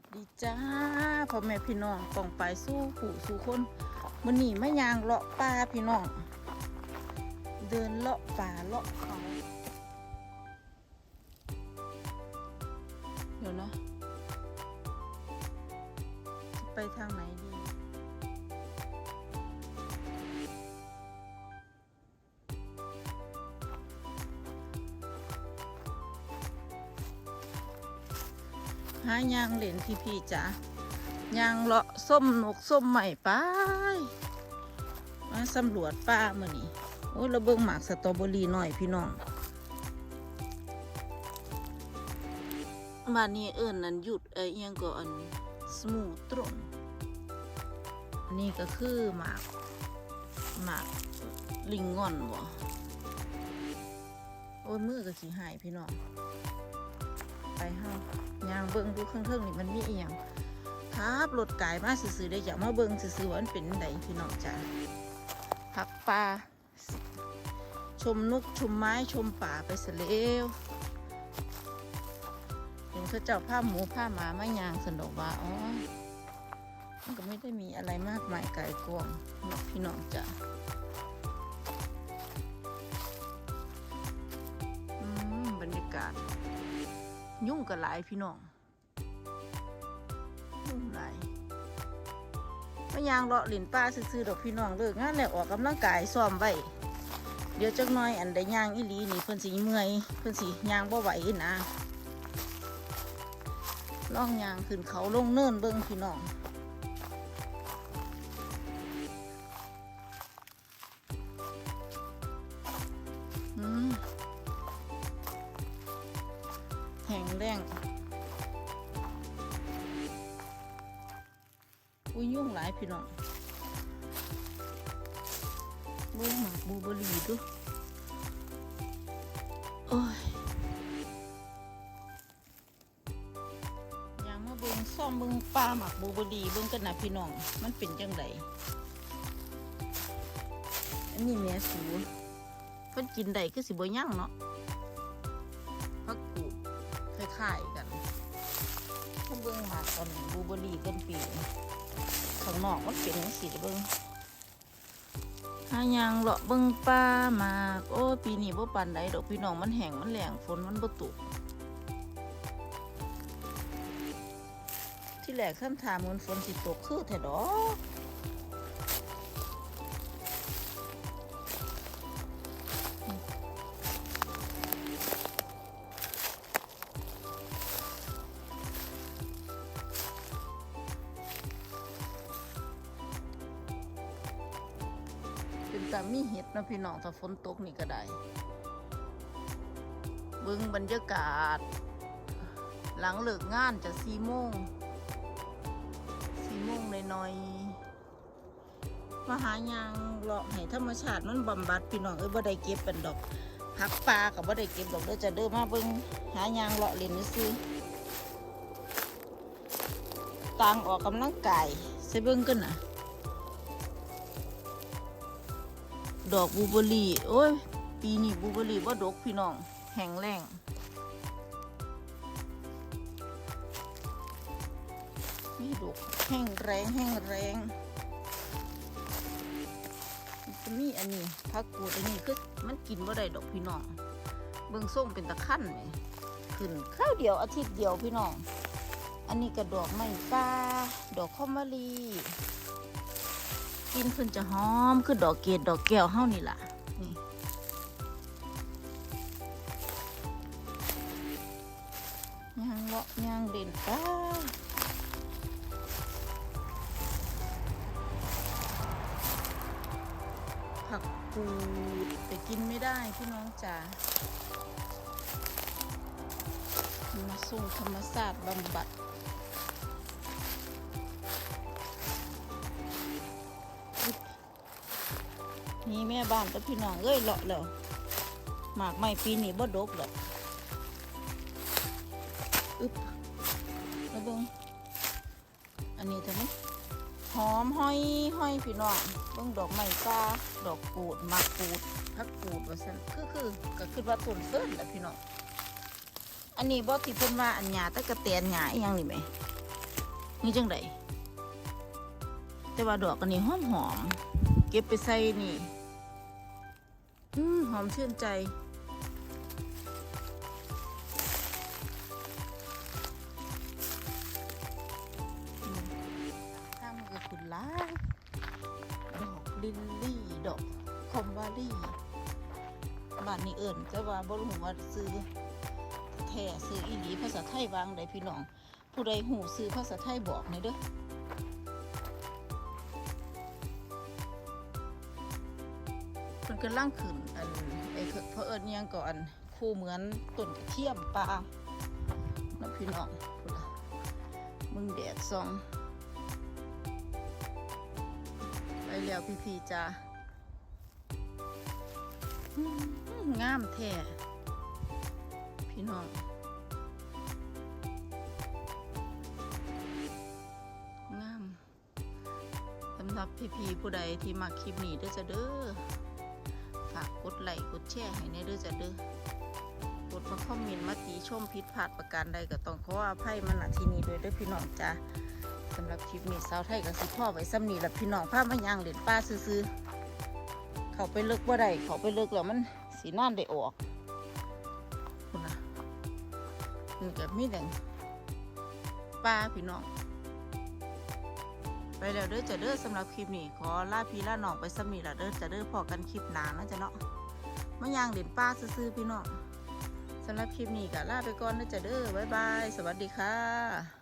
วัสดีจ้าพ่อแม่พี่น้องต้องไปสู้ผู้สู้คนมันนี่ไม่ยางเลาะป่าพี่น้อง เดินเลาะป่าเลาะเขาเดี๋ยวนะจะไปทางไหนดี หายางเหรนพี่พี่จ๋ายางเลาะส้มนกส้มใหม่ไปมาสำรวจป่ามื่อนี้โอ้ยเราเบิ่งหมากสตรอเบอรี่หน่อยพี่น้องบ้านนี้เอิญนั้นหยุดเอ้ยอิหยังก็อันสมูตรงอันนี้ก็คือหมากหมากลิงงอนบ่โอ้ยมือก็สีหายพี่น้อง ไปเฮายางเบิ่งดูเครื่องๆนี่มันมีอียงครับรถไก่มาซื่อๆได้อยากมาเบิ่งซื่อๆว่ามันเป็นไดพี่น้องจ้าพักป่าชมนกชมไม้ชมป่าไปเสเลวเห็นเขาเจ้าผ้าหมูผ้าหมาไมายางสนุกว่าอ๋อมันก็ไม่ได้มีอะไรมากมายไก่กวงพี่น้องจ้า ยุ่งกับหลายพี่น้องยุ่งหลายมายางเลาะหลินป้าซื้อๆดอกพี่น้องเลิกงานแล้วออกกำลังกายซ้อมไว้เดี๋ยวจักหน้อยอันใดย่างอีหลีนี่เพิ่นสิเมื่อยเพิ่นสิย่างบ่ไหวนะล่องยางขึ้นเขาลงเนินเบิ่งพี่น้อง แรงอุ้ยยุ่งหลายพี่น้องเบิ้งหมากบูเบอรี่ดูโอ้ยอยางมาเบิ้งซ่อมเบิ้งปลาหมักบูเบอรี่เบิ้งกันนะพี่น้อง มันเป็นจังไดอันนี้แม่สูเพิ่นกินได้คือสิบ่ยั่งเนาะ คล้ายกันถ้าเบิ้งหมากตอนบูเบอรี่กันปีข้างนอกมันเป็นสีเบิ้งหายังเลาะเบิ้งป้ามากโอ้ปีนี้บ่ปานใดดอกพี่น้องมันแห้งมันแหลงฝนมันบ่ตกที่แรกท่านถามมันฝนสิตกคือแท้ดอก็มีเห็ดนะพี่น้องถ้าฝนตกนี่ก็ได้เบิ่งบรรยากาศ หลังเลิกงานจะสี่โมงสี่โมงหน่อยๆมาหายางเลาะให้ธรรมชาติมันบำบัดพี่น้องเอ้ยบ่ได้เก็บเป็นดอกผักปลากับบ่ได้เก็บดอกเด้อจะเดินมาเบิ่งหายางเลาะเล่นซื้อต่างออกกำลังกายใส่เบิ่งกันนะ ดอกบูเบอรี่โอ้ย ปีนี้บูเบอร์รี่บ่าดกพี่น้อง แห้งแล้งนี่ดกแห้งแรงแห้งแรงนจะมีอันนี้พักกูดอันนี้คือมันกินบ่าได้ดอกพี่น้อง เบิ่งส้มเป็นตะขั้นเลยขึ้นข้าวเดียวอาทิตย์เดียวพี่น้อง อันนี้ก็ดอกไม้ฟ้าดอกข้าวมะลี กินขึ้นจะหอมคือดอกเกดดอกแก้วเฮานี่ล่ะนี่ย่างเลาะย่างเด่นป้าผักกูดแต่กินไม่ได้พี่น้องจ๋ามาส่งธรรมศาสตร์บำบัด นี่แม่บ้านกับพี่น้องเอ้ยเลาะแล้วหมากไม่ปีนี้บ่ดกหรอกอึบแล้วเบิงอันนี้ทำไมหอมห้อยห้อยพี่น้องเบิ่งดอกไม้ฟ้าดอกกูดหมากกูดพักกูดว่าซั่นคือคือก็คือว่าต้นเฟิร์นแหละพี่น้องอันนี้บ่ที่เพิ่นว่าอันหญ้าตะกะแตนหญ้าอีหยังนี่แหมนี่จังไดแต่ว่าดอกอันนี้หอมหอมๆเก็บไปใส่นี่ อืมหอมชื่นใจ ข้ามันก็คุณล้าดอกลิลลี่ ดอกคอมวาลี่บ้านนี้เอิ่นแต่ว่าบ่รู้ว่าซื้อแท้ซื้ออีหลีภาษาไทยวางได้พี่น้อง ผู้ใดหูซื้อภาษาไทยบอกหน่อยเด้อ มันก็ล่างขึ้นอันไอ้เพอเอิญยังก่อนคู่เหมือนต้นเทียมปลาน้ำพี่น้องมึงแดดซอง ไปแล้วพี่พีจ้างามแท้พี่น้องงามสำหรับพี่พีผู้ใดที่มาคลิปนี้เด้อจ้ะเด้อ กดไลค์กดแชร์ให้ในเด้อจ้ะเด้อกดมาคอมเมนต์มาตีชมผิดพลาดประการใดก็ต้องขออภัยมาณที่นี้ด้วยเด้อพี่น้องจ้าสำหรับคลิปนี้สาวไทยกับสิพ่อไว้ซ้ำนี่แหละพี่น้องพามาย่างเล่นป้าซื้อๆเขาไปเลิกว่าใดเขาไปเลิกแล้วมันสีน่านได้ออกคุณนะนี่กับมีแต่ป้าพี่น้อง ไปแล้วเด้อจะเด้อสำหรับคลิปนี้ขอลาพี่ลาน้องไปสมีละเด้อจะเด้อพอกันคลิปหนาเนาะจ้ะเนาะมะย่างเด่นป้าซื้อๆพี่น้องสำหรับคลิปนี้ก็ลาไปก่อนเด้อจะเด้อบ๊ายบาย สวัสดีค่ะ